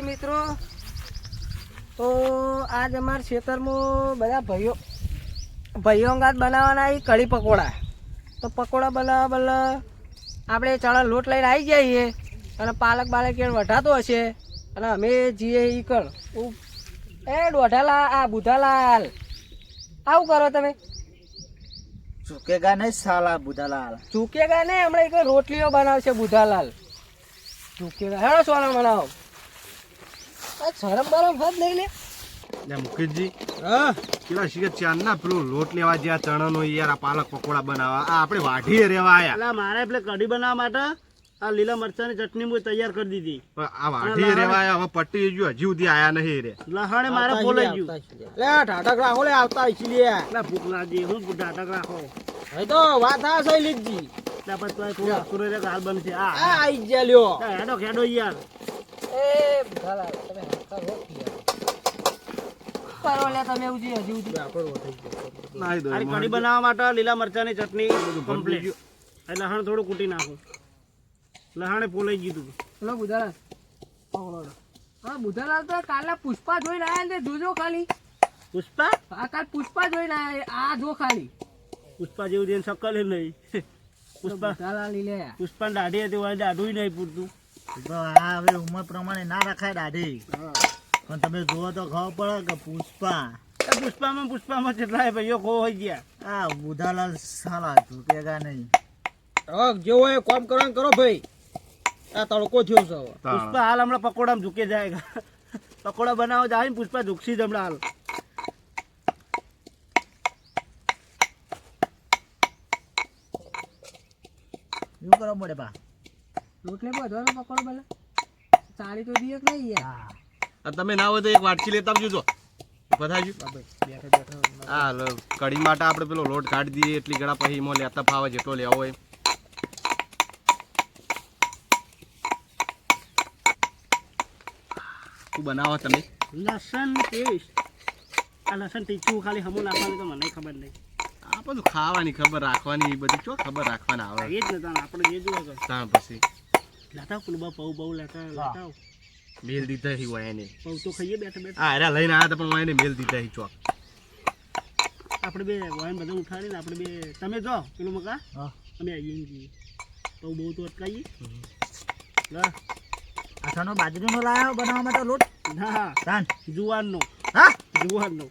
માતાજી મિત્રો. તો આજ અમારા ખેતરમાં બધા ભાઈઓ ભાઈઓંગાત બનાવવાના એ કઢી પકોડા. તો પકોડા બનાવવા બદલ આપણે ચણા લોટ લઈને આવી જઈએ અને પાલક બાલક એ વઢાતો હશે. અને અમે જઈએ ઈ કણ એ દોઢાલા આ બુધાલાલ. આવું કરો તમે. ચૂકેગા નહીં સાલા બુધાલાલ. ચૂકેગા નહીં હમણાં એક રોટલીઓ બનાવશે બુધાલાલ. ચૂકેગા હેડો સોના બનાવો શરમ બરમ હદ નહીં લે. મુકેશજી કેવા શીખે ચાંદના પેલું લોટ લેવા જ્યાં ચણાનો યાર આ પાલક પકોડા બનાવવા. આ આપણે વાઢીએ રેવા આયા. એટલે મારે એટલે કઢી બનાવવા માટે આ લીલા મરચાની ચટણી હું તૈયાર કરી દીધી. આ વાઢીએ રેવા આયા હવે પટ્ટી હજુ હજી સુધી આયા નહીં રે. લહાણે મારે બોલાઈ ગયું. લે. ટાટક રાખો લે આવતા ઈછી લે. એટલે ભૂખ લાગી હું ઢાટક રાખો. હવે તો વાત આ સહી લીધી એટલે પછી તો હાલ બનશે. આ આ આઈ ગયા લ્યો. હેડો હેડો યાર. એ બુધાલાલ તમે હરખા રોટ કરો લે તમે ઉજી હજી ઉજી નાહી દો કઢી બનાવવા માટે લીલા મરચાની ચટણી કમ્પ્લીટ લહાણ થોડું કૂટી નાખું. લહાણે પોલાઈ ગયું તું. બુધાલાલ હા બુધાલાલ તો કાલે પુષ્પા જોઈને આયા ને જોજો ખાલી. પુષ્પા? આ કાલ પુષ્પા જોઈને આયા આ જો ખાલી. પુષ્પા જેવું જેને શકલ ય નહીં. પુષ્પા બુધાલાલ લે. પુષ્પા દાઢી હતી દાઢું નહીં પૂરતું. તો આ હવે ઉંમર પ્રમાણે ના રખાય દાઢી. પણ તમે જુઓ તો ખબર પડે કે પુષ્પા. પુષ્પામાં પુષ્પામાં કેટલાય ભાઈઓ ખો હોય ગયા. આ બુધાલાલ સાલા ઝૂકેગા નહીં. હવે જેવો એ કામ કરવાનું કરો ભાઈ. આ તડકો થયો છે હવે. પુષ્પા હાલ હમણાં પકોડામાં ઝૂકે જાય. પકોડા બનાવો જાય ને પુષ્પા ઝૂકસી જ હમણાં હાલ. શું કરવા મળે પા રોટલે બધવાનો પકોડો બલે સાડી તો દીએ નહીં યાર. આ તમે ના હોય તો એક વાટકી લેતા આવજો જો. બધાજી હા કઢી માટે આપણે પેલો લોટ કાઢી દઈએ એટલી ગળા પછી એમાં લેતા ફાવે જેટલો લેવો હોય શું બનાવો તમે? લસણ પેસ્ટ આ લસણ તીખું ખાલી હમું નાખવાનું તો મને ખબર નહીં. આ બધું ખાવાની ખબર રાખવાની એ બધી ચો ખબર રાખવાના આવે. એ જ આપણે એ જોવા કર પછી. લેતા કુલબા પૌ બહુ લેતા લાતા આવો. મેલ દીધા હી હોય એને પૌ તો ખાઈએ બેઠા બેઠા આ અરે લઈને આવ્યા પણ હું એને મેલ દીધા હી ચોક આપણે બે વાયન બધા ઉઠાડીને આપણે બે તમે જો પેલું મકા હા. અમે આવીએ જઈએ તો બહુ તો અટકાઈએ લા આથાનો બાજરીનો લાયો બનાવવા માટે લોટ ના તાન જુવારનો હા જુવારનો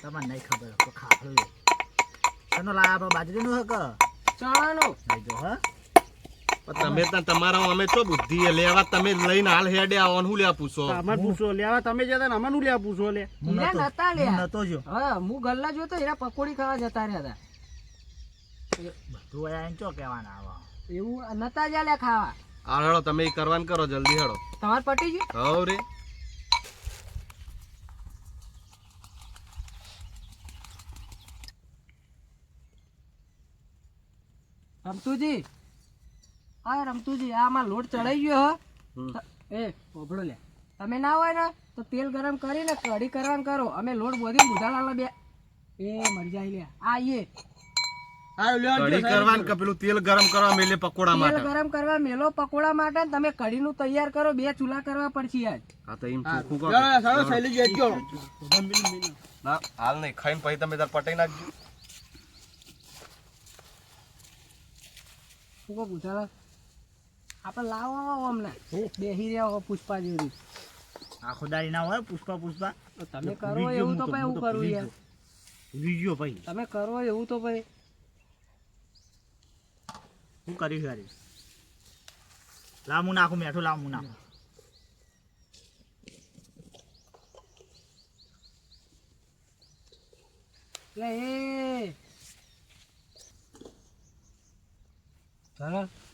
તમને નહીં ખબર તો ખાખલો તનો લાયા બાજરીનો હક ચણાનો નહીં જો હા તમે ત્યાં તમારા અમે તો બુદ્ધિ લેવા તમે લઈને હાલ હેડે આવો હું લેવા પૂછો અમાર પૂછો લેવા તમે જતા ને અમારું લેવા પૂછો લે. હું નતા લે નતો જો હા હું ગલ્લા જોતો એના પકોડી ખાવા જતા રહ્યા બધું આયા ચો કહેવાના આવો? એવું નતા જ્યાં લે ખાવા. આ હેડો તમે એ કરવાનું કરો જલ્દી હેડો. તમારે પટી ગયું? હવ રે. રમતુજી હા રમતુજી આમાં લોટ ચડાઈ ગયો એ ઓભળો લે. તમે ના હોય ને તો તેલ ગરમ કરીને કઢી કરવાનું કરો. અમે લોટ બોધી બુધાલાલ બે. એ મરી જાય લે. આ એ. કઢી કરવાનું કે પેલું તેલ ગરમ કરવા મેલે પકોડા તેલ માટે? ગરમ કરવા મેલો પકોડા માટે ને તમે તૈયાર કરો બે ચૂલા કરવા પડશે આજ હા તો એમ ચોખ્ખું કરો ના હાલ નહીં. ખાઈને પછી તમે તાર પટાઈ નાખજો. શું કહો બુધાલાલ આપણે લાવો અમને. બેસી રહ્યા હો પુષ્પા જેવી. આખો દાડી ના હોય પુષ્પા પુષ્પા. તમે કરો એવું તો ભાઈ હું કરું યાર. વીડિયો ભાઈ. તમે કરો એવું તો ભાઈ. હું કરી યારી લામું નાખું મેઠું લામું નાખું. એટલે એ.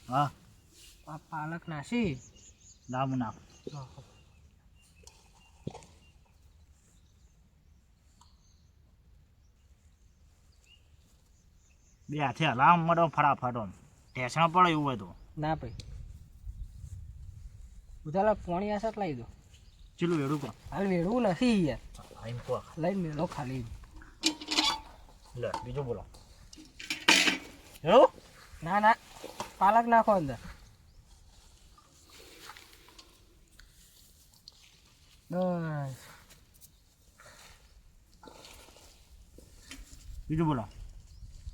હા. પાલક નાસી. લામું નાખું. બે હાથે હલામ મળો ફટાફટ આમ. ટેસણ પડે એવું હોય તો. ના ભાઈ. ઉધાલા પોણી આસટ લાવી દો. ચીલું વેડું કહો હાલ વેડવું નથી યાર. એમ કો. લઈને મેળો ખાલી. લે બીજું બોલો. એવું? ના ના. પાલક નાખો અંદર. બસ બીજું બોલો.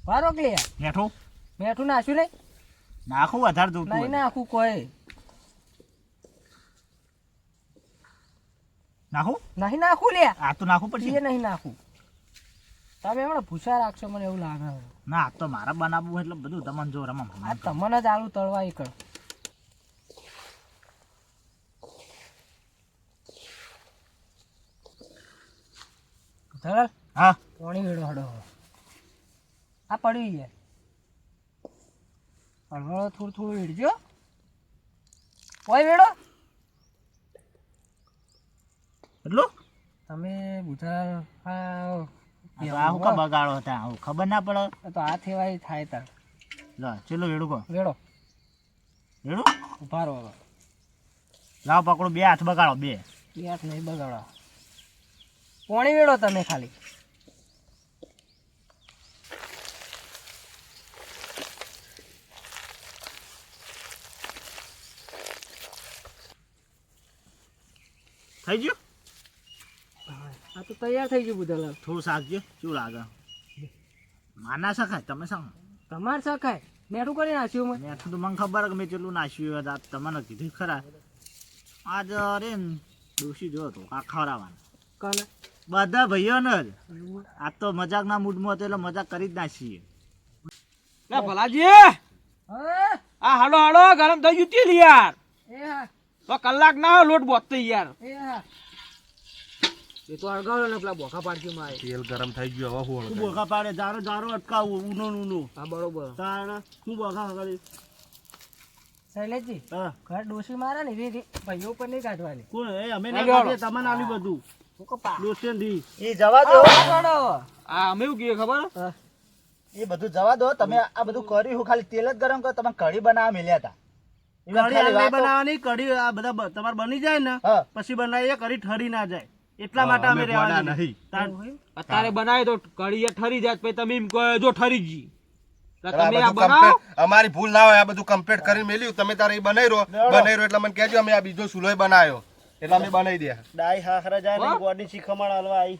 વારો કે મેઠું? મેઠું નાખ્યું નહીં? નાખું વધારે જોતું નહીં નાખું કોઈ. નાખું? નહીં નાખું લે. આ તો નાખવું એ પડશે નહીં નાખું. તમે હમણાં ભૂસા રાખશો મને એવું લાગે ના તો મારે બનાવવું એટલે બધું તમને જો રમમ આ તમને જ આલુ તળવા એ કર હા. પોણી વેડો હડો આ પડ્યું છે હળવળો થોડું થોડું વેડજો. ઓય વેડો. એટલું? તમે બુધા આ હું કા બગાડો હતા? હું ખબર ના પડે? તો આ થેવાય થાય તાર. લો ચેલો વેડું કહો વેડો. વેડું? ઉભારો લાવ પકડો બે હાથ બગાડો બે. બે હાથ નહીં બગાડો. પાણી વેળો તમે ખાલી. થઈ ગયું? આ તો તૈયાર થઈ ગયું બુધાલાલ થોડું શાકજો શું લાગે? માના શકાય તમે શું? તમારે શકાય. મેઠું કરી નાખ્યું મેં મેઠું તો મને ખબર કે મેં કેટલું નાખ્યું હતા તમને કીધું ખરા. આજ અરે દોષી જો હતો આ ખવડાવવાનું. કને બધા ભાઈઓને જ. આ તો મજાકના મૂડમાં હતો એટલે મજાક કરી જ નાખીએ ના ભલાજી. આ હાડો હાડો ગરમ થઈ ગયું તેલ યાર. તો કલાક ના હોય લોટ બોતતો યાર. એ હા તો અળગાવ ને પેલા બોખા પાડશે મારે તેલ ગરમ થઈ ગયું હવે હોળ બોખા પાડે જારો જારો અટકાવું ઉનો ઉનો હા બરોબર. તાણ શું બોખા કરી શૈલેષજી હા. ઘર ડોસી મારે ને એવી ભાઈઓ પર નહીં કાઢવાની. કોણ? એ અમે ના ના કાઢીએ તમને આલ્યું બધું. એ જવા દો. આ અમે એવું કહીએ ખબર? એ બધું જવા દો. તમે આ બધું કર્યું હું ખાલી તેલ જ ગરમ કરો. તમે કઢી બનાવવા મેલ્યા હતા કઢી બનાવવાની કઢી આ બધા તમારે બની જાય ને પછી બનાવીએ કઢી ઠરી ના જાય. એટલા માટે અમે રહેવા નહીં. અત્યારે બનાવી તો કઢી ઠરી જાય પછી તમે એમ કહો જો ઠરી complete- અમારી ભૂલ ના હોય આ બધું કમ્પ્લીટ કરી મેલ્યું. તમે તારે બનાવી રહ્યો બનાવી રહ્યો એટલે મને કહેજો અમે આ બીજો સુલોય બનાવ્યો. એટલે અમે બનાવી દે ડાઈ હાખરા જાય ને? ગોડી શીખમણ હાલવા આવી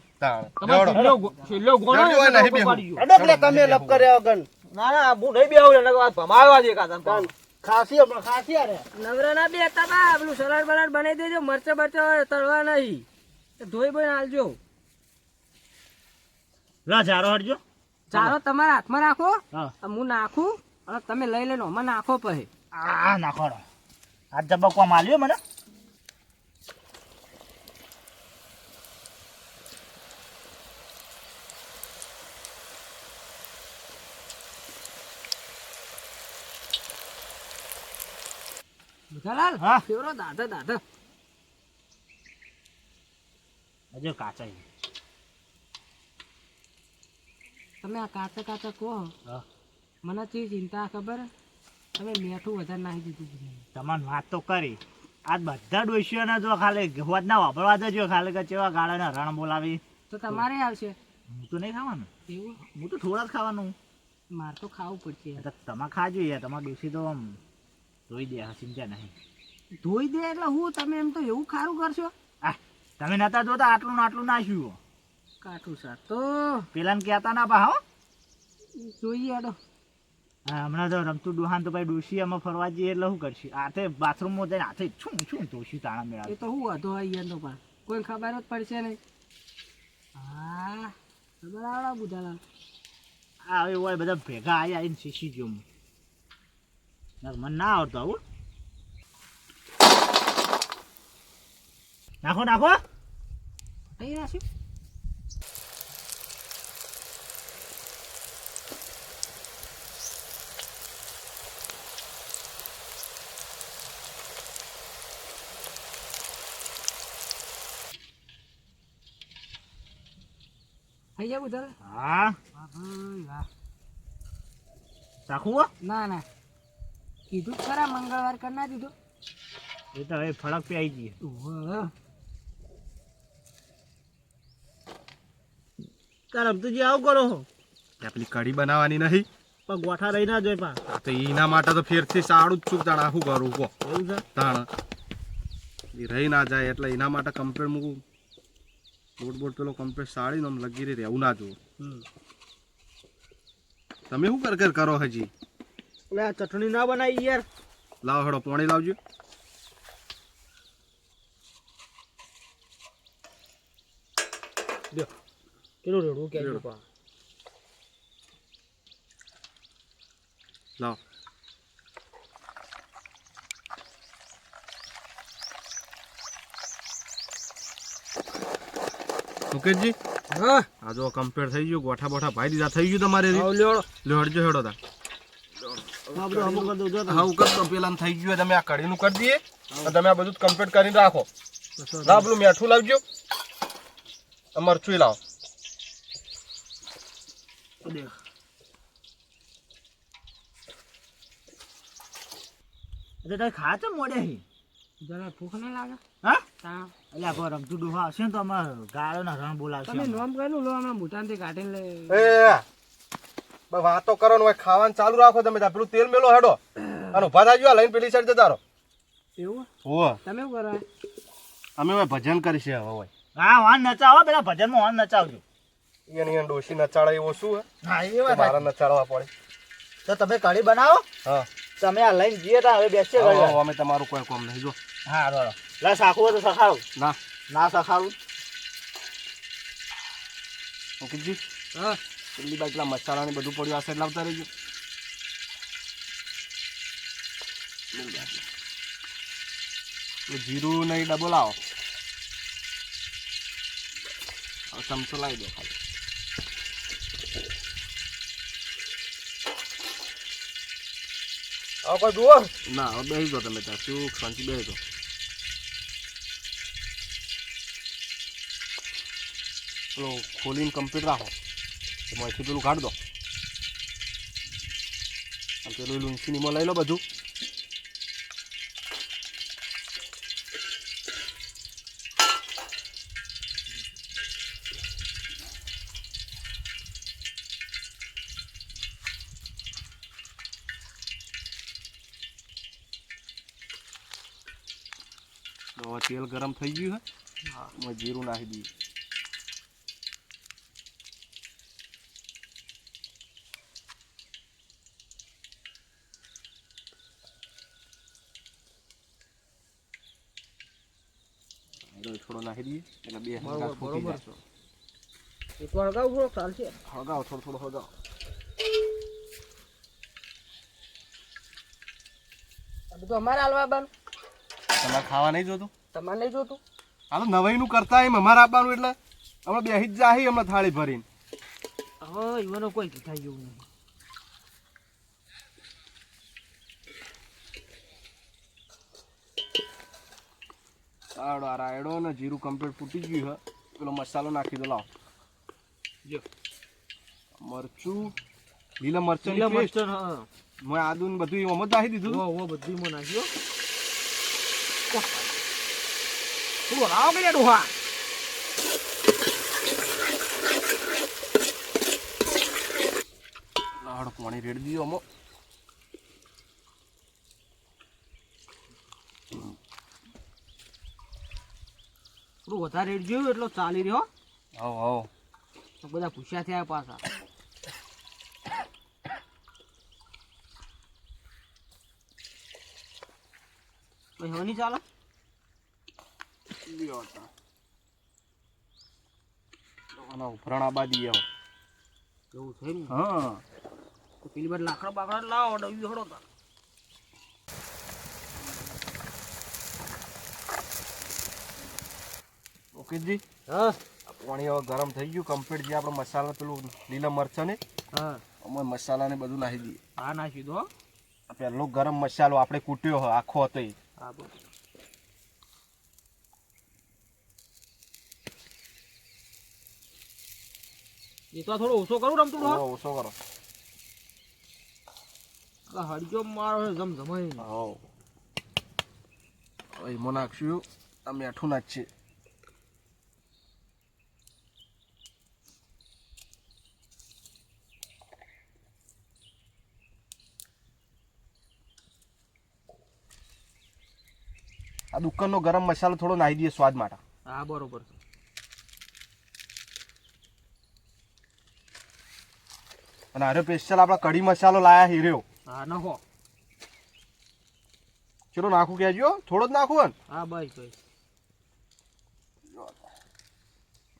છેલ્લો ગોણો જલ્દી હોય એટલે નહીં ઉપર બેહવું. પાડી ગયો. અડો પેલા તમે લપ કર્યા વગર. ના ના હું નહીં બેહું એને વાત ભમાવા દે કાકા તાણ. ખાસી હમણાં ખાસી અરે નવરા ના બે હતા બા પેલું સલાડ બલાડ બનાવી દેજો મરચા બરચા તળવા નહીં. ધોઈ બોઈ હાલજો. લા જારો હટજો. ચાલો તમારા હાથમાં રાખો હું. નાખું અને તમે લઈ લેનો આમાં નાખો પછી. આ નાખો આ જબકવા માલ્યો મને? બુધાલાલ હા. ફેવરો દાદા દાદા હજુ કાચા તમે આ કાચા કાચા કહો. મને ચી ચિંતા ખબર? તમે મીઠું વધારે નાખી દીધું તમને વાત તો કરી. આજ બધા ડોશીઓને જો ખાલી હોદ ના વાપરવા દેજો ખાલી કે ચેવા ગાળાના રણ બોલાવી. તો તમારે આવશે. હું તો નહીં ખાવાનું. એવું? હું તો થોડા જ ખાવાનું. મારે તો ખાવું પડશે. એ તમે ખાજો યાર તમારે ડોશી તો આમ જોઈ દે હા, ચિંતા નહીં. ધોઈ દે એટલે હું તમે એમ તો એવું ખારું કરશો? આ તમે નતા જોતા આટલું ને આટલું નાખ્યું કાઠું સર તો. પેલાને કહેતા ના પા હો. જોઈએ અડો હા, હમણાં તો રમતું ડોહાન તો ભાઈ ડોશી અમે ફરવા જઈએ એટલે શું કરશું? હાથે બાથરૂમમાં જઈને હાથે છું છું ડોશી તાણા એ મેળા તો હું વધો અહીંયા તો પણ. કોઈ ખબર જ પડશે નહીં. હા ખબર આવડા બુધાલા આ હવે હોય બધા ભેગા આવ્યા આવીને શીશી ગયો હું ના, મને ના આવડતો આવું નાખો નાખો થઈ રાખ્યું થઈ ગયા બુધાલાલ હા વાહ ભાઈ વાહ ચાખું હો? ના ના કીધું ખરા મંગળવાર કરી ના દીધો. એ તો હવે ફળક પે આવી જઈએ. તાર રમતુજી આવું કરો પેલી કઢી બનાવવાની નહીં. પણ ગોઠા રહી ના જોઈ પા. આ તો એના માટે તો ફેરથી સારું જ છું. તાણા શું કરું કો એવું છે? તાણા. એ રહી ના જાય એટલે એના માટે કમ્પ્લેટ મૂકું. બોટ બોટ પેલો કમ્પ્લેટ સાડીને આમ લગી રહી. રહેવું ના જોવું. તમે શું કર કર કરો હજી? એટલે આ ચટણી ના બનાવી યાર. લાવો હેડો પાણી લાવજો. કેટલું રેડવું કે. લાવો. મુકેશજી? હા. આ જો કમ્પ્લીટ થઈ ગયું ગોઠા બોઠા ભાઈ દીધા થઈ ગયું તમારે લ્યો લ્યો હડજો હેડો તા આ બધું અમુક કરી દઉં જો તમે. હા ઉપર તો પેલા થઈ ગયું તમે આ કઢીનું કરી દઈએ તમે આ બધું કમ્પ્લીટ કરીને રાખો. ના પેલું મીઠું લાવજો. મરચું લાવો. દેખ. તારે ખા મોડે હી? જરા ભૂખ ના લાગે? હા? તા એટલે આ રમતું ડુહા હશે ને તો અમારે ગાળોના રણ બોલાવશે તમે નોમ કરેલું લો અમે મોટાનથી કાઢીને લઈ એ વાતો કરો ને ખાવાનું ચાલુ રાખો તમે. પેલું તેલ મેલો હેડો. અને ઊભા થાજો આ લઈને પેલી સાઈડ જતા રહો. એવું? ઓહ તમે શું કરો? અમે હવે ભજન કરીશું હવે હોય. હા વાન નચાવો પેલા ભજનમાં વાન નચાવજો. એની અંદર ડોશી નચાડે એવો શું હે? એ વાત મારા નચાડવા પડે. તો તમે કઢી બનાવો? હા. તમે આ લઈને જઈએ તા હવે બેસીએ હવે ઘડી અમે તમારું કોઈ કામ નહીં જો. હા બરો લા સાખું તો સખાડું ના. ના સખાવું ઓકે જી. હા. પેલી બાજુ પેલા મસાલા ને બધું પડ્યું આ સાઈડ લાવતા રહેજો. જીરું નહીં ડબો લાવો હવે ચમચો લાવી દો ખાલી. હવે કોઈ જુઓ. ના હવે બેસી દો તમે ત્યાં. શું શાંતિ બેસી દો પેલો ખોલીને કમ્પ્લીટ રાખો. એમાંથી પેલું કાઢ દો. અને પેલું લૂંસીનીમાં લઈ લો બધું. તો તેલ ગરમ થઈ ગયું હે. મેં જીરું નાખી દઈએ હળદર થોડો નાખી દઈએ એટલે બે બરોબર ફૂટી જાય. એક વાર ગાવ થોડો ચાલશે? હળગાવો થોડો થોડો હળગાવો. બધું અમારે હાલવા આવવાનું. તમારે ખાવા નહીં જોતું? તમારે નહીં જોતું? હાલો નવાઈનું કરતા એમ અમારે આપવાનું એટલે હમણાં બેસી જ જાહી હમણાં થાળી ભરીને. હવે ઈવાનો કોઈ થાય જેવું નહીં. સાડો આ રાયડો ને જીરું કમ્પ્લીટ ફૂટી ગયું હે પેલો મસાલો નાખી દો લાવ. જો. મરચું લીલા મરચું લીલા મરચું હા. મેં આદુ ને બધું એમાં જ નાખી દીધું. ઓ બધી માં નાખ્યો થોડું રાવ કે ડોહા. લાડો પાણી રેડી દીધો અમો થોડું વધારે રેટ જોયું એટલો ચાલી રહ્યો. હવ હવ તો બધા ભૂસ્યા થયા પાછા. ભાઈ હવે નહીં ચાલે? ઉફરાણા બાદી આવો. એવું થયું હા. પેલી બાર લાકડા બાકડા લાવો ડબ્બી હડો તા. ઓકે હા. પાણી હવે ગરમ થઈ ગયું કમ્પ્લીટ જે આપણે મસાલા પેલું લીલા મરચાં ને હા. અમે મસાલા ને બધું નાખી દઈએ. હા નાખી દો પેલો ગરમ મસાલો આપણે કૂટ્યો હોય આખો હતો એ. હા એ તો થોડો ઓછો કરું રમતું? ઓછો કરો. હડજો મારો જમ જમાઈ હા. એમાં નાખશું આ મીઠું નાખશે આ દુકાનનો ગરમ મસાલો થોડો નાહી દઈએ સ્વાદ માટે. હા બરોબર. અને અરે સ્પેશિયલ આપણા કઢી મસાલો લાયા હીર્યો. હા નાખો. ચલો નાખું કહેજો થોડો જ નાખું હા બસ બસ.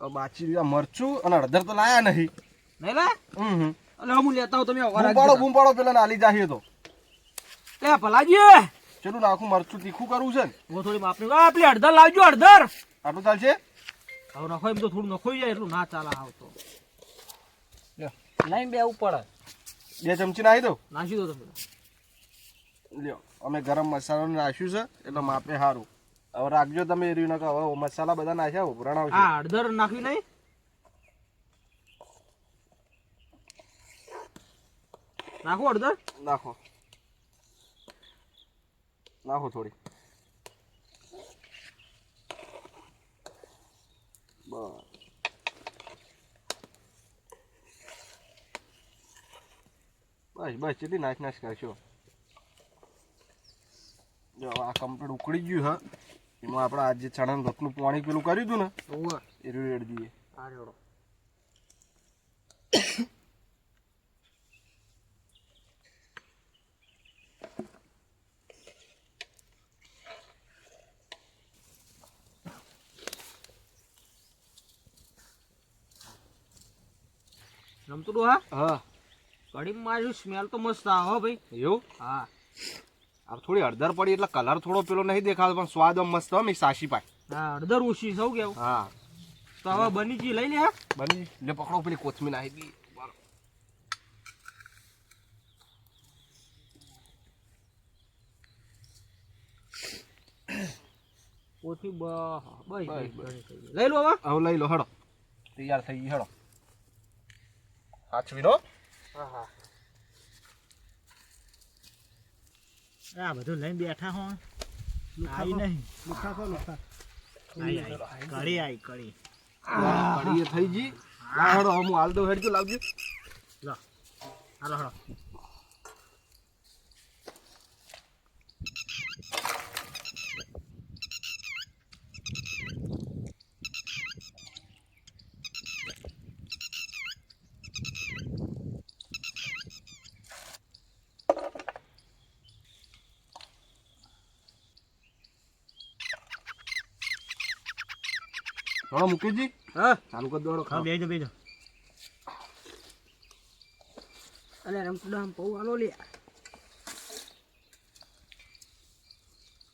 બાચી રહ્યા મરચું અને અડધર તો લાયા નહીં. નહીં લા હમ હું લેતા આવું તમે બૂમ પાડો બૂમ પાડો પેલા નાલી જાહી તો. લે ભલાજી ચલું નાખું મરચું તીખું કરવું છે ને. હું થોડી માપની આ પેલી અડધર લાવજો અડધર આટલું ચાલશે? હવે નખો એમ તો થોડું નખોઈ જાય એટલું ના ચાલે આવ તો. લાઈન બેવું પડે બે ચમચી નાખી દો નાખી દો તમે. લ્યો અમે ગરમ મસાલો નાખ્યું છે એટલે માપે સારું હવે રાખજો તમે એ રહ્યું હવે મસાલા બધા નાખ્યા ઉભરાણ આવશે. હા અડધર નાખ્યું નહીં? નાખો અડધર નાખો. નાખો થોડી બસ. બસ બસ કેટલી નાશ નાશ કરશો જો. આ કમ્પ્લીટ ઉકળી ગયું હા. એમાં આપણે આજે ચણાનું રોટલું પાણી પેલું કર્યું હતું ને? એ રેડ દઈએ. આ રેડો. રમતું હા? હા. કઢી મારી સ્મેલ તો મસ્ત આવે ભાઈ. એવું? હા. આ થોડી હળદર પડી એટલે કલર થોડો પેલો નહીં દેખાતો પણ સ્વાદ મસ્ત હો મી સાસી પાય. હા અડધર ઓછી સૌ કેવું હા. તો હવે બની જી લઈ લે હા? બની લે પકડો પેલી કોથમીર નાખી દી. કોથી બસ. લઈ લો હવે હવે લઈ લો હડો તૈયાર થઈ ગઈ હડો સાચવી લો હા હા આ બધું લઈને બેઠા હો. આવી નહીં. લુખા આઈ, આઈ. કઢી આવી કઢી એ થઈ ગઈ. હવે હું હાલ દઉં હેડજો લાવજો. હાલો હાલો. હડો મુકેશજી હા. ચાલુ કરી દોડો ખા બેજો બેજો. અલે રમતુડા આમ પૌ આલો લે.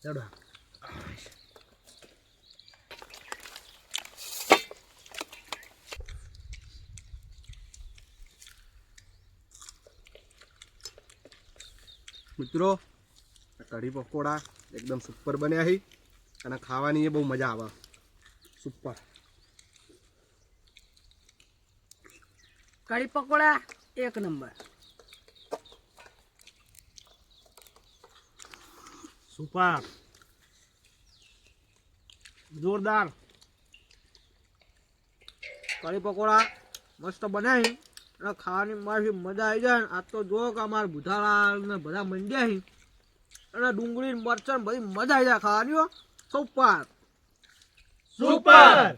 ચડો. મિત્રો કઢી પકોડા એકદમ સુપર બન્યા છે અને ખાવાની એ બહુ મજા આવે. સુપર કઢી પકોડા એક નંબર. સુપર જોરદાર. કઢી પકોડા મસ્ત બનાવી અને ખાવાની મારી મજા આવી જાય ને આ તો જો કે અમારા બુધાલાલ ને બધા મંડ્યા અને ડુંગળી ને મરચાં ને બધી મજા આવી જાય ખાવાની. Super super